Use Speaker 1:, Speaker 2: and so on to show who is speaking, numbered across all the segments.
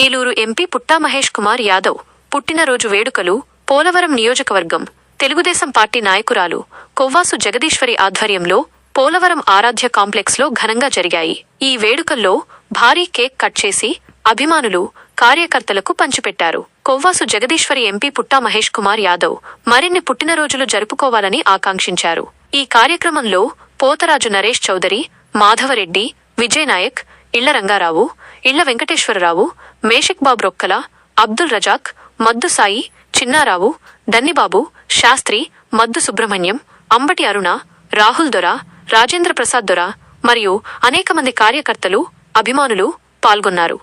Speaker 1: Eluru MP Putta Mahesh Kumar Yadav పుట్టినరోజు వేడుకలు పోలవరం నియోజకవర్గం తెలుగుదేశం పార్టీ నాయకురాలు కొవ్వాసు జగదీశ్వరి ఆధ్వర్యంలో పోలవరం ఆరాధ్య కాంప్లెక్స్లో ఘనంగా జరిగాయి. ఈ వేడుకల్లో భారీ కేక్ కట్ చేసి అభిమానులు కార్యకర్తలకు పంచిపెట్టారు. కొవ్వాసు జగదీశ్వరి ఎంపీ పుట్టా మహేష్ కుమార్ యాదవ్ మరిన్ని పుట్టినరోజులు జరుపుకోవాలని ఆకాంక్షించారు. ఈ కార్యక్రమంలో పోతరాజు నరేష్ చౌదరి మాధవరెడ్డి విజయనాయక్ ఇళ్ళ రంగారావు ఇళ్ళ వెంకటేశ్వరరావు మేషక్ బాబు రొక్కల అబ్దుల్ రజాక్ మద్దు సాయి చిన్నారావు దన్నిబాబు శాస్త్రి మద్దు సుబ్రహ్మణ్యం అంబటి అరుణ రాహుల్ దొర రాజేంద్ర ప్రసాద్ దొర మరియు అనేక మంది కార్యకర్తలు అభిమానులు పాల్గొన్నారు.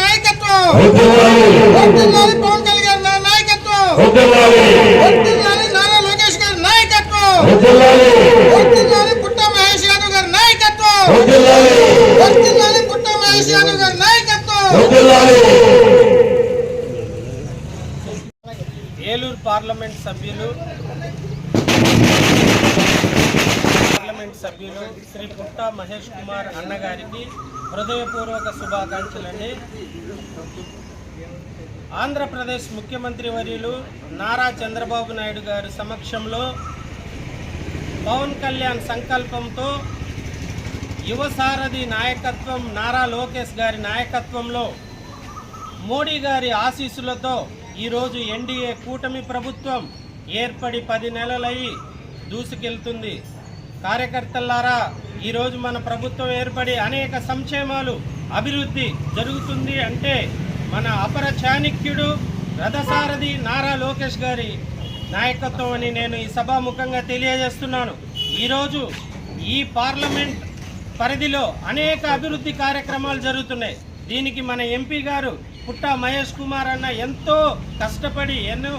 Speaker 2: నాయకత్వం వర్తిల్లాలి పవన్ కళ్యాణ్ గారి నాయకత్వం వర్తిల్లాలి నారా లోకేష్ గారి నాయకత్వం వర్తిల్లాలి పుట్ట మహేష్ యాదవ్ గారి నాయకత్వం వర్తిల్లాలి పుట్ట మహేష్ యాదవ్ గారి నాయకత్వం
Speaker 3: ఏలూరు పార్లమెంట్ సభ్యులు పార్లమెంట్ సభ్యులు శ్రీ పుట్టా మహేష్ కుమార్ అన్నగారికి హృదయపూర్వక శుభాకాంక్షలండి. ఆంధ్రప్రదేశ్ ముఖ్యమంత్రి వర్యులు నారా చంద్రబాబు నాయుడు గారి సమక్షంలో పవన్ కళ్యాణ్ సంకల్పంతో యువసారథి నాయకత్వం నారా లోకేష్ గారి నాయకత్వంలో మోడీ గారి ఆశీస్సులతో ఈరోజు ఎన్డీఏ కూటమి ప్రభుత్వం ఏర్పడి పది నెలలయ్యి దూసుకెళ్తుంది. కార్యకర్తలారా ఈరోజు మన ప్రభుత్వం ఏర్పడి అనేక సంక్షేమాలు అభివృద్ధి జరుగుతుంది అంటే మన అపర చాణిక్యుడు రథసారథి నారా లోకేష్ గారి నాయకత్వం అని నేను ఈ సభాముఖంగా తెలియజేస్తున్నాను. ఈరోజు ఈ పార్లమెంట్ పరిధిలో అనేక అభివృద్ధి కార్యక్రమాలు జరుగుతున్నాయి. దీనికి మన ఎంపీ గారు పుట్ట మహేష్ కుమార్ అన్న ఎంతో కష్టపడి ఎన్నో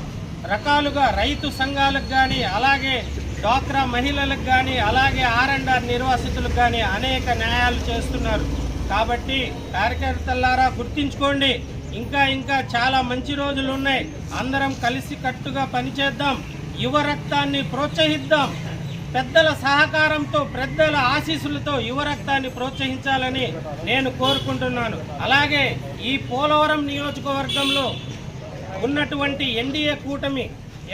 Speaker 3: రకాలుగా రైతు సంఘాలకు కానీ అలాగే డ్వాక్రా మహిళలకు కానీ అలాగే ఆర్ అండ్ ఆర్ నిర్వాసితులకు కానీ అనేక న్యాయాలు చేస్తున్నారు. కాబట్టి కార్యకర్తలారా గుర్తించుకోండి ఇంకా ఇంకా చాలా మంచి రోజులు ఉన్నాయి అందరం కలిసి కట్టుగా పనిచేద్దాం యువ రక్తాన్ని ప్రోత్సహిద్దాం. పెద్దల సహకారంతో పెద్దల ఆశీస్సులతో యువరక్తాన్ని ప్రోత్సహించాలని నేను కోరుకుంటున్నాను. అలాగే ఈ పోలవరం నియోజకవర్గంలో ఉన్నటువంటి ఎన్డీఏ కూటమి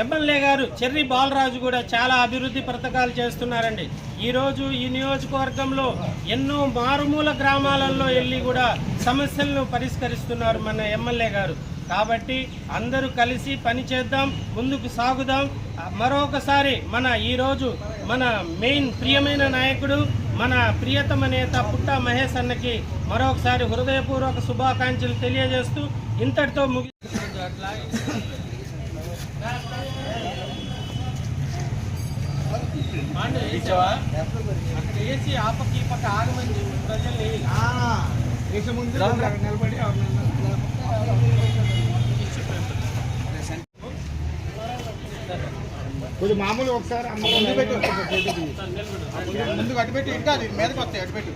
Speaker 3: ఎమ్మెల్యే గారు చెర్రి బాలరాజు కూడా చాలా అభివృద్ధి పథకాలు చేస్తున్నారండి. ఈరోజు ఈ నియోజకవర్గంలో ఎన్నో మారుమూల గ్రామాలలో వెళ్ళి కూడా సమస్యలను పరిష్కరిస్తున్నారు మన ఎమ్మెల్యే గారు. కాబట్టి అందరూ కలిసి పనిచేద్దాం ముందుకు సాగుదాం. మరొకసారి మన ఈరోజు మన మెయిన్ ప్రియమైన నాయకుడు మన ప్రియతమ నేత పుట్ట మహేష్ అన్నకి మరొకసారి హృదయపూర్వక శుభాకాంక్షలు తెలియజేస్తూ ఇంతటితో ముగి అక్కడ వేసి ఆ పక్క ఈ పక్క ఆగమని చెప్పి ప్రజల్ని
Speaker 2: నిలబడి కొంచెం మామూలు ఒకసారి అమ్మ ముందు పెట్టి. ఒకసారి ముందుకు అటు పెట్టి ఇంకా అది మీదకి వస్తాయి అటు పెట్టి.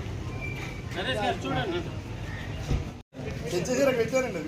Speaker 3: చూడండి
Speaker 2: పెట్టారండి